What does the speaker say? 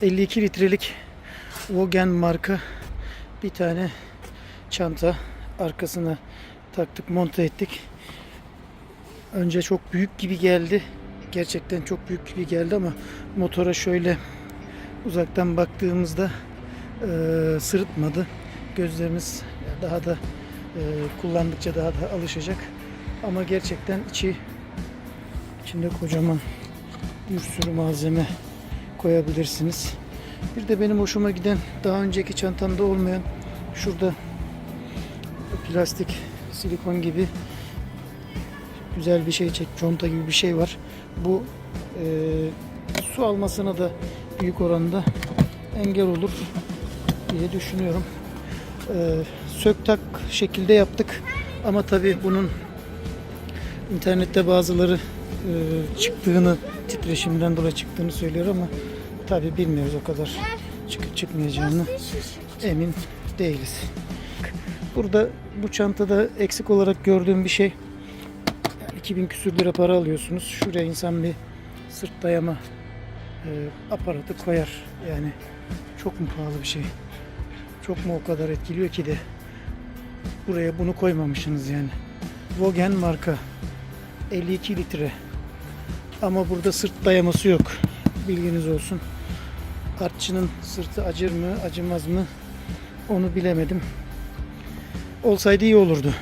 52 litrelik Vogen marka bir tane çanta arkasına taktık monte ettik. Önce çok büyük gibi geldi. Gerçekten çok büyük gibi geldi ama motora şöyle uzaktan baktığımızda eee sırıtmadı. Gözlerimiz daha da eee, kullandıkça daha da alışacak. Ama gerçekten içi içinde kocaman bir sürü malzeme koyabilirsiniz. Bir de benim hoşuma giden daha önceki çantamda olmayan şurada plastik silikon gibi güzel bir şey çek conta gibi bir şey var. Bu e, su almasına da büyük oranda engel olur diye düşünüyorum. E, sök tak şekilde yaptık ama tabii bunun internette bazıları çıktığını titreşimden dolayı çıktığını söylüyor ama tabii bilmiyoruz o kadar çıkıp çıkmayacağını emin değiliz. Burada bu çantada eksik olarak gördüğüm bir şey yani 2000 küsür lira para alıyorsunuz. Şuraya insan bir sırt dayama e, aparatı koyar. Yani çok mu pahalı bir şey? Çok mu o kadar etkiliyor ki de buraya bunu koymamışsınız yani. Vogen marka 52 litre. Ama burada sırt dayaması yok. Bilginiz olsun. Artçının sırtı acır mı, acımaz mı onu bilemedim. Olsaydı iyi olurdu.